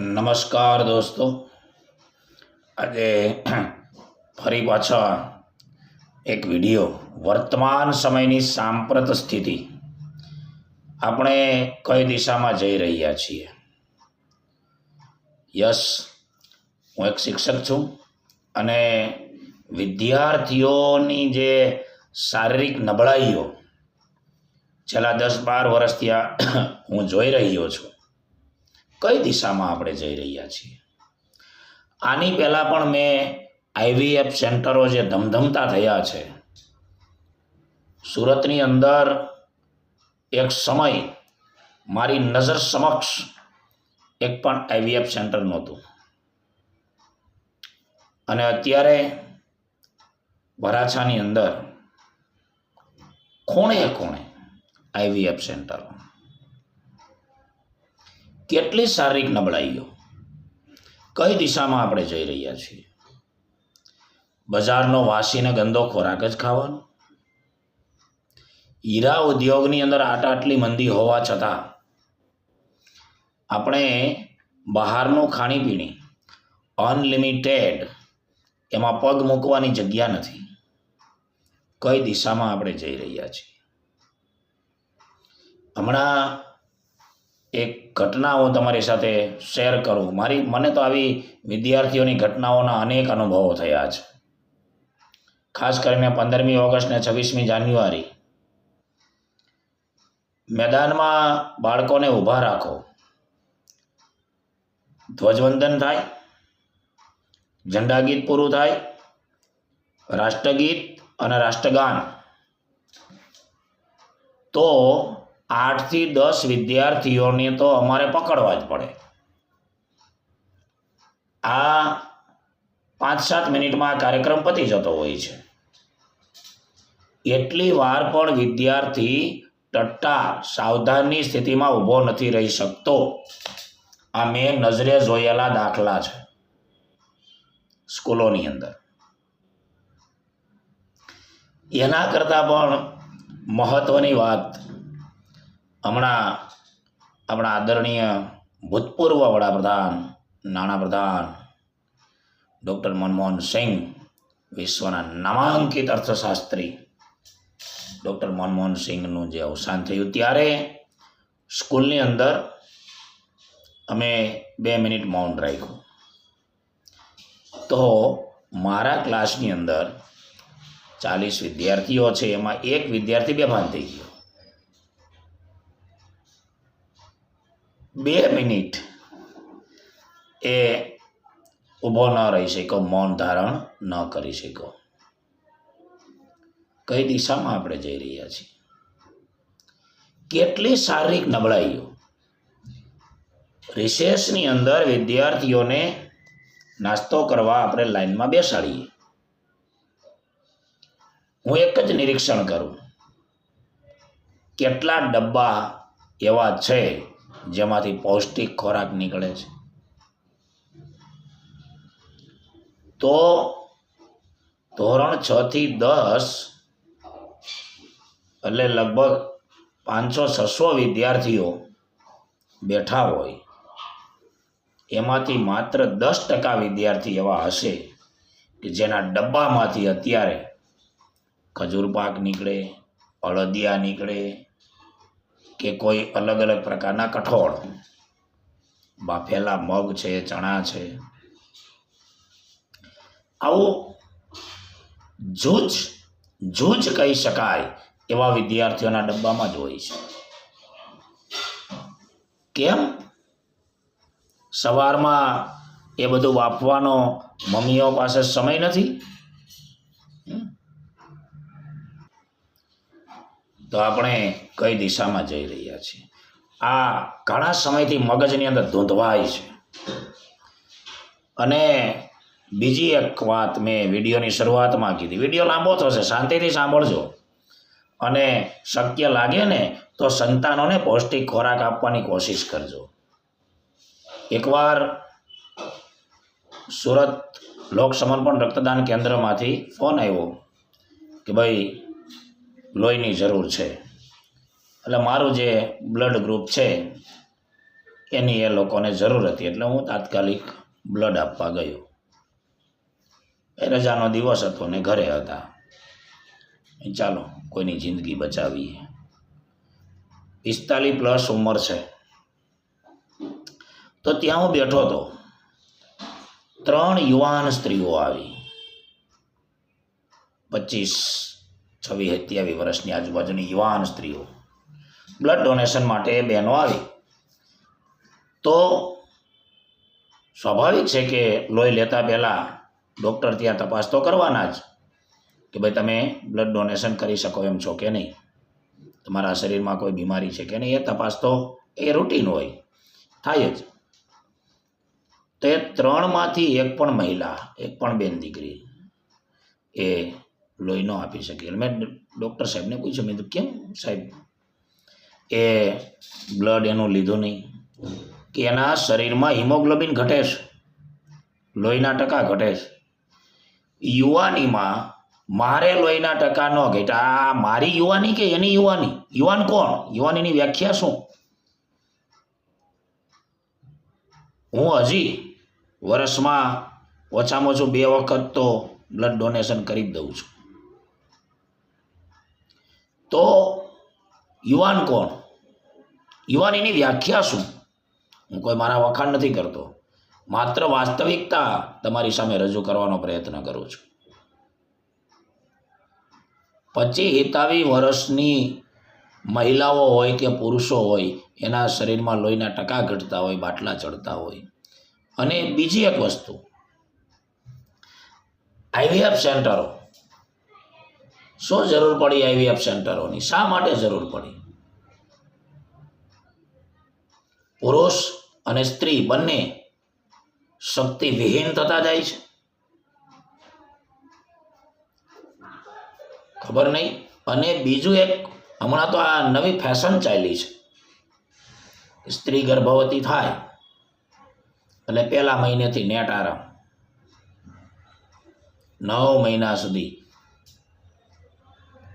નમસ્કાર દોસ્તો. આજે ફરી પાછા એક વીડિયો. વર્તમાન સમયની સાંપ્રત સ્થિતિ. આપણે કઈ દિશામાં જઈ રહ્યા છીએ? યસ, હું એક શિક્ષક છું અને વિદ્યાર્થીઓની જે શારીરિક નબળાઈઓ છેલ્લા દસ બાર વર્ષથી હું જોઈ રહ્યો છું. કઈ દિશામાં આપણે જઈ રહ્યા છીએ? આની પહેલાં પણ મેં આઈવીએફ સેન્ટરો જે ધમધમતા થયા છે, સુરતની અંદર એક સમય મારી નજર સમક્ષ એક પણ આઈવીએફ સેન્ટર નહોતું. અને અત્યારે વરાછાની અંદર ખૂણે ખૂણે આઈવીએફ સેન્ટરો? કેટલી શારીરિક નબળાઈઓ? કઈ દિશામાં આપણે જઈ રહ્યા છીએ? બજારનો વાસીને ગંદો ખોરાક જ ખાવાનો? હીરા ઉદ્યોગની અંદર આટ આટલી મંદી હોવા છતાં આપણે બહારનું ખાણીપીણી અનલિમિટેડ એમાં પગ મૂકવાની જગ્યા નથી. કઈ દિશામાં આપણે જઈ રહ્યા છીએ? હમણાં એક ઘટના હું તમારી સાથે શેર કરું. મારી, મને તો આવી વિદ્યાર્થીઓની ઘટનાઓના અનેક અનુભવો થયા છે. ખાસ કરીને પંદરમી ઓગસ્ટ ને છવ્વીસમી જાન્યુઆરી. મેદાનમાં બાળકોને ઊભા રાખો. ધ્વજવંદન થાય ઝંડા ગીત પૂરું થાય, રાષ્ટ્રગીત અને રાષ્ટ્રગાન. તો આઠથી દસ વિદ્યાર્થીઓને તો અમારે પકડવા જ પડે. આ પાંચ સાત મિનિટમાં આ કાર્યક્રમ પતી જતો હોય છે. એટલી વાર પણ વિદ્યાર્થી ટટ્ટા સાવધાનની સ્થિતિમાં ઊભો નથી રહી શકતો. આ મેં નજરે જોયેલા દાખલા છે. સ્કૂલોની અંદર. એના કરતાં પણ મહત્વની વાત હમણાં આપણા આદરણીય ભૂતપૂર્વ વડાપ્રધાન, નાણાપ્રધાન ડૉક્ટર મનમોહન સિંહ વિશ્વના નામાંકિત અર્થશાસ્ત્રી ડૉક્ટર મનમોહન સિંહનું જે અવસાન થયું ત્યારે સ્કૂલની અંદર અમે બે મિનિટ મૌન રાખ્યું. તો મારા ક્લાસની અંદર ચાલીસ વિદ્યાર્થીઓ છે, એમાં એક વિદ્યાર્થી બેભાન થઈ ગયો. બે મિનિટ એ ઊભો ન રહી શકો, મૌન ધારણ ન કરી શકો. કઈ દિશામાં આપણે જઈ રહ્યા છીએ? કેટલી શારીરિક નબળાઈઓ. રિસેસની અંદર વિદ્યાર્થીઓને નાસ્તો કરવા આપણે લાઈનમાં બેસાડીએ. હું એક જ નિરીક્ષણ કરું. કેટલા ડબ્બા એવા છે જેમાંથી પૌષ્ટિક ખોરાક નીકળે છે. તો ધોરણ છ થી દસ એટલે લગભગ પાંચસો છસો વિદ્યાર્થીઓ બેઠા હોય. એમાંથી માત્ર દસ ટકા વિદ્યાર્થી એવા હશે કે જેના ડબ્બામાંથી અત્યારે ખજૂર પાક નીકળે, અળદિયા નીકળે કે કોઈ અલગ અલગ પ્રકારના કઠોળ. બાફેલા મગ છે, ચણા છે. આવું જૂજ જૂજ કહી શકાય એવા વિદ્યાર્થીઓના ડબ્બામાં જ હોય છે. કેમ? સવારમાં એ બધું વાપવાનો મમ્મીઓ પાસે સમય નથી? તો આપણે કઈ દિશામાં જઈ રહ્યા છીએ? આ ઘણા સમયથી મગજની અંદર ધૂંધવાય છે. અને બીજી એક વાત મેં વિડીયોની શરૂઆતમાં કીધી. વીડિયો લાંબો થશે, શાંતિથી સાંભળજો. અને શક્ય લાગે ને તો સંતાનોને પૌષ્ટિક ખોરાક આપવાની કોશિશ કરજો. એકવાર સુરત લોક સમર્પણ રક્તદાન કેન્દ્રમાંથી ફોન આવ્યો કે ભાઈ લોહીની જરૂર છે. એટલે મારું જે બ્લડ ગ્રુપ છે, એની એ લોકોને જરૂર હતી. એટલે હું તાત્કાલિક બ્લડ આપવા ગયો. એ રજાનો દિવસ હતો ને ઘરે હતા. ચાલો, કોઈની જિંદગી બચાવીએ. પિસ્તાલીસ પ્લસ ઉંમર છે. તો ત્યાં હું બેઠો હતો. ત્રણ યુવાન સ્ત્રીઓ આવી. પચીસ છવ્વીસ સત્યાવીસ વર્ષની આજુબાજુની યુવાન સ્ત્રીઓ. બ્લડ ડોનેશન માટે બહેનો આવી. તો સ્વાભાવિક છે કે લોહી લેતા પહેલાં ડૉક્ટર ત્યાં તપાસ તો કરવાના જ કે ભાઈ તમે બ્લડ ડોનેશન કરી શકો એમ છો કે નહીં. તમારા શરીરમાં કોઈ બીમારી છે કે નહીં એ તપાસ તો એ રૂટીન હોય. થાય જ. તે ત્રણમાંથી એક પણ મહિલા, એક પણ બેન દીકરી એ લોહી ન આપી શકી મેં ડૉક્ટર સાહેબને પૂછ્યું, મેં કીધું, કેમ સાહેબ? એ બ્લડ એનું લીધું નહીં, કે એના શરીરમાં હિમોગ્લોબિન ઘટે છે, લોહીના ટકા ઘટે છે. યુવાનીમાં મારે લોહીના ટકા ન ઘટ્યા. આ મારી યુવાની કે એની યુવાની? યુવાન કોણ? યુવાનીની વ્યાખ્યા શું? હું હજી વર્ષમાં ઓછામાં ઓછું બે વખત તો બ્લડ ડોનેશન કરી જ દઉં છું. તો યુવાન કોણ? યુવાનીની વ્યાખ્યા શું? હું કોઈ મારા વખાણ નથી કરતો. માત્ર વાસ્તવિકતા તમારી સામે રજૂ કરવાનો પ્રયત્ન કરું છું. પચીસ હિતાવી વર્ષની મહિલાઓ હોય કે પુરુષો હોય, એના શરીરમાં લોહીના ટકા ઘટતા હોય, બાટલા ચડતા હોય. અને બીજી એક વસ્તુ. આઈવીએફ સેન્ટરો શું જરૂર પડી આઈવીએફ સેન્ટરોની? શા માટે જરૂર પડી? પુરુષ અને સ્ત્રી બંને શક્તિ વિહીન થતા જાય છે. ખબર નહીં? અને બીજું એક, હમણાં તો આ નવી ફેશન ચાલી છે. સ્ત્રી ગર્ભવતી થાય, એટલે પહેલા મહિનેથી નેટ આરામ. નવ મહિના સુધી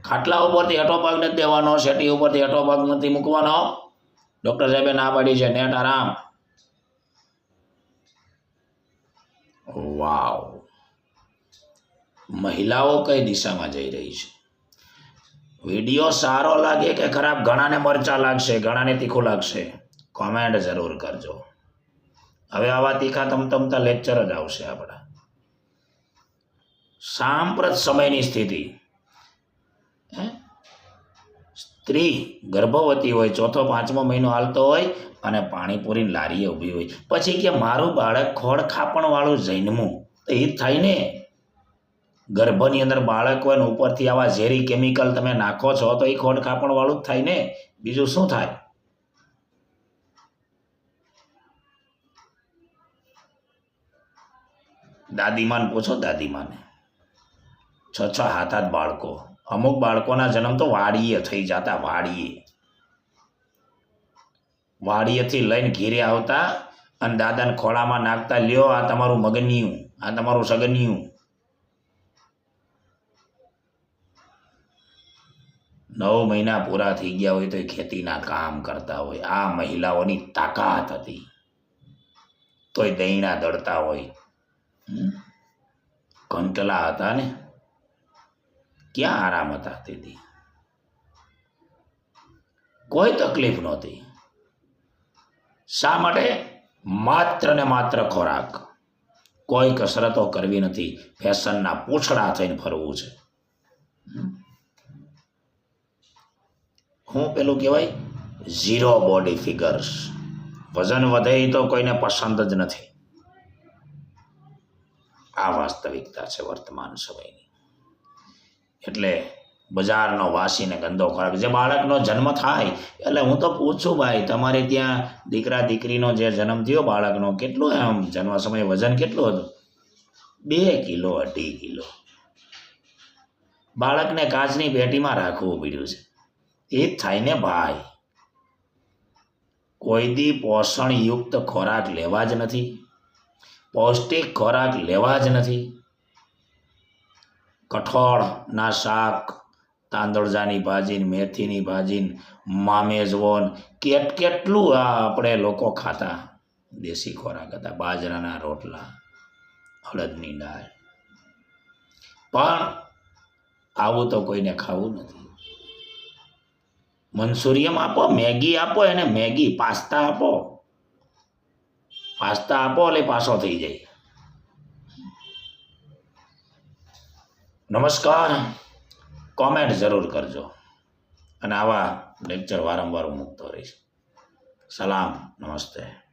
ખાટલા ઉપરથી હેઠો પગ નથી દેવાનો, શેટી ઉપરથી હેઠો પગ નથી મૂકવાનો. ડૉક્ટર સાહેબે ના પાડી છે, નેટ આરામ. વાવ. મહિલાઓ કઈ દિશામાં જઈ રહી છે? વીડિયો સારો લાગે કે ખરાબ? ઘણાને મરચા લાગશે, ઘણાને તીખું લાગશે. કોમેન્ટ જરૂર કરજો. હવે આવા તીખા તમતમતા લેક્ચર જ આવશે આપણા. સાંપ્રત સમયની સ્થિતિ? સ્ત્રી ગર્ભવતી હોય, ચોથો, પાંચમો મહિનો હાલતો હોય અને પાણીપુરીની લારીએ ઊભી હોય. પછી કે મારું બાળક ખોળ ખાપણવાળું જન્મું. તો એ થાય ને. ગર્ભની અંદર બાળક હોય ને ઉપરથી આવા ઝેરી કેમિકલ તમે નાખો છો, તો એ ખોડ ખાપણવાળું જ થાય ને. બીજું શું થાય? દાદીમાને પૂછો, દાદીમાને. છ છ હાથ હાથ બાળકો. અમુક બાળકોના જન્મ તો વાડીએ થઈ જતા, વાડીએ. વાડીએથી લઈને ઘેરે આવતા અને દાદાને ખોળામાં નાખતા, લ્યો, આ તમારું મગનિયું, આ તમારું સગનિયું. નવ મહિના પૂરા થઈ ગયા હોય તો ખેતીના કામ કરતા હોય. આ મહિલાઓની તાકાત હતી. તોય દહીણા દળતા હોય. કંટલા હતા ને? ક્યાં આરામ હતા તેથી કોઈ તકલીફ નહોતી. શા માટે? માત્ર ને માત્ર ખોરાક. કોઈ કસરતો કરવી નથી. ફેશનના પૂછડા થઈને ફરવું છે. હું પેલું કહેવાય? ઝીરો બોડી ફિગર્સ વજન વધે તો કોઈને પસંદ જ નથી. આ વાસ્તવિકતા છે વર્તમાન સમયની. એટલે બજારનો વાસીને ગંદો ખોરાક. જે બાળકનો જન્મ થાય, એટલે હું તો પૂછું ભાઈ, તમારે ત્યાં દીકરા દીકરીનો જે જન્મ થયો બાળકનો, કેટલો એમ જન્મ સમયે વજન કેટલું હતું? બે કિલો અઢી કિલો. બાળકને કાચની પેટીમાં રાખવું પડ્યું છે. એ જ થાય ને ભાઈ. કોઈ દી પોષણયુક્ત ખોરાક લેવા જ નથી. પૌષ્ટિક ખોરાક લેવા જ નથી. કઠોળના શાક, તાંદળજાની ભાજી મેથીની ભાજી ને મામેઝવોન કેટ કેટલું આ આપણે લોકો ખાતા? દેશી ખોરાક હતા, બાજરાના રોટલા, અડદની દાળ. પણ આવું તો કોઈને ખાવું નથી. મન્સુરિયમ આપો, મેગી આપો, એને મેગી, પાસ્તા આપો. પાસ્તા આપો એટલે પાછો થઈ જાય. નમસ્કાર. કોમેન્ટ જરૂર કરજો. અને આવા લેક્ચર વારંવાર હું મૂકતો રહીશ. સલામ નમસ્તે.